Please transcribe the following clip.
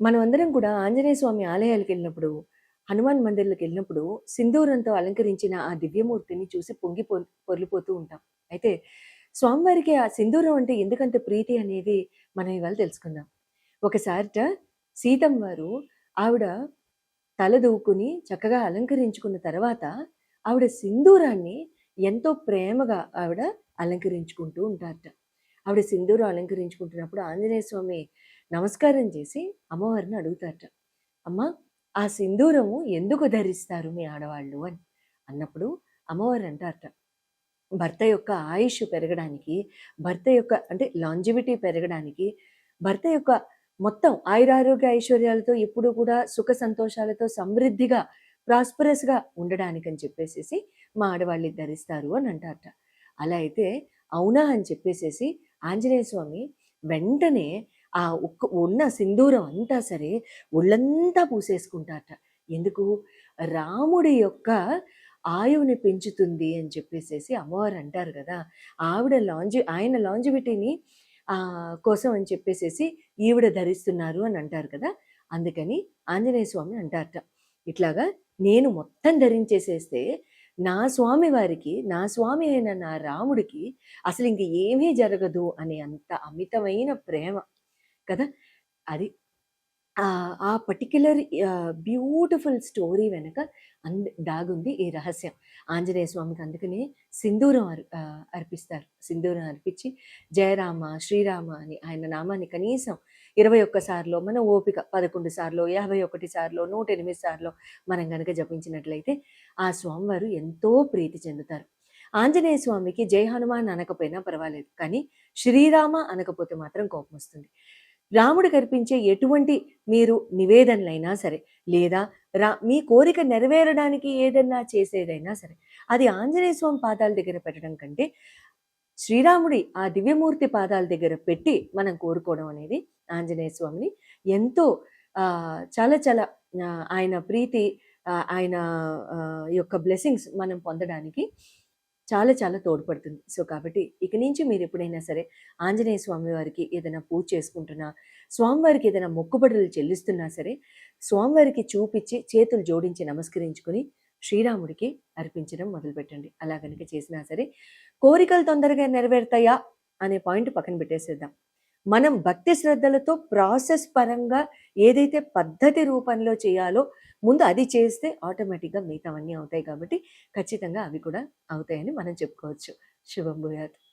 మనమందరం కూడా ఆంజనేయ స్వామి ఆలయాలకెళ్ళినప్పుడు, హనుమాన్ మందిర్లకు వెళ్ళినప్పుడు సింధూరంతో అలంకరించిన ఆ దివ్యమూర్తిని చూసి పొంగి పొర్లిపోతూ ఉంటాం. అయితే స్వామివారికి ఆ సింధూరం అంటే ఎందుకంత ప్రీతి అనేది మనం ఇవాళ తెలుసుకుందాం. ఒకసారిట సీతమ్మ వారు ఆవిడ తల దూకుని చక్కగా అలంకరించుకున్న తర్వాత ఆవిడ సింధూరాన్ని ఎంతో ప్రేమగా ఆవిడ అలంకరించుకుంటూ ఉంటారట. ఆవిడ సింధూరం అలంకరించుకుంటున్నప్పుడు ఆంజనేయ స్వామి నమస్కారం చేసి అమ్మవారిని అడుగుతారట. "అమ్మ ఆ సింధూరము ఎందుకు ధరిస్తారు మీ ఆడవాళ్ళు" అని. అన్నప్పుడు అమ్మవారు అంటారట. భర్త యొక్క ఆయుష్ పెరగడానికి, భర్త యొక్క అంటే లాంజివిటీ పెరగడానికి, భర్త యొక్క మొత్తం ఆయురారోగ్య ఐశ్వర్యాలతో ఎప్పుడూ కూడా సుఖ సంతోషాలతో సమృద్ధిగా, ప్రాస్పరస్‌గా ఉండడానికని చెప్పేసేసి మా ఆడవాళ్ళు ధరిస్తారు అని అంటారట. అలా అయితే అవునా అని చెప్పేసేసి ఆంజనేయ స్వామి వెంటనే ఆ ఒక్క ఉన్న సింధూరం అంతా సరే ఒళ్ళంతా పూసేసుకుంటారట. ఎందుకు? రాముడి యొక్క ఆయువుని పెంచుతుంది అని చెప్పేసేసి అమ్మవారు అంటారు కదా ఆవిడ లాంజి ఆయన లాంజివిటీని కోసం అని చెప్పేసేసి ఈవిడ ధరిస్తున్నారు అని అంటారు కదా! అందుకని ఆంజనేయ స్వామి అంటారట. ఇట్లాగా నేను మొత్తం ధరించేసేస్తే నా స్వామి వారికి, నా స్వామి అయిన నా రాముడికి అసలు ఇంక ఏమీ జరగదు అనే అంత అమితమైన ప్రేమ కదా! అది ఆ పర్టిక్యులర్ బ్యూటిఫుల్ స్టోరీ వెనక అంద దాగుంది ఈ రహస్యం. ఆంజనేయ స్వామికి అందుకనే సింధూరం అర్ అర్పిస్తారు. సింధూరం అర్పించి జయరామ, శ్రీరామ అని ఆయన నామాన్ని కనీసం 21 సార్లో మన ఓపిక 11 సార్లో, 51 సార్లో, 108 సార్లో మనం గనక జపించినట్లయితే ఆ స్వామివారు ఎంతో ప్రీతి చెందుతారు. ఆంజనేయ స్వామికి జై హనుమాన్ అనకపోయినా పర్వాలేదు. కానీ శ్రీరామ అనకపోతే మాత్రం కోపం వస్తుంది రాముడు కనిపించే ఎటువంటి మీరు నివేదనలైనా సరే, లేదా రా మీ కోరిక నెరవేరడానికి ఏదన్నా చేసేదైనా సరే, అది ఆంజనేయ స్వామి పాదాల దగ్గర పెట్టడం కంటే, శ్రీరాముడి ఆ దివ్యమూర్తి పాదాల దగ్గర పెట్టి మనం కోరుకోవడం అనేది ఆంజనేయ స్వామిని ఎంతో చాలా చాలా ఆయన ప్రీతి ఆయన యొక్క బ్లెస్సింగ్స్ మనం పొందడానికి చాలా చాలా తోడ్పడుతుంది. సో, కాబట్టి ఇక నుంచి మీరు ఎప్పుడైనా సరే ఆంజనేయ స్వామి వారికి ఏదైనా పూజ చేసుకుంటున్నా, స్వామివారికి ఏదైనా మొక్కుబడులు చెల్లిస్తున్నా సరే, స్వామివారికి చూపించి చేతులు జోడించి నమస్కరించుకొని శ్రీరాముడికి అర్పించడం మొదలుపెట్టండి. అలా కనుక చేసినా సరే కోరికలు తొందరగా నెరవేరుతాయా అనే పాయింట్ పక్కన పెట్టేసేద్దాం. మనం భక్తి శ్రద్ధలతో ప్రాసెస్ పరంగా ఏదైతే పద్ధతి రూపంలో చేయాలో ముందు అది చేస్తే ఆటోమేటిక్‌గా మిగతావన్నీ అవుతాయి కాబట్టి ఖచ్చితంగా అవి కూడా అవుతాయని మనం చెప్పుకోవచ్చు. శుభం భూయాత్.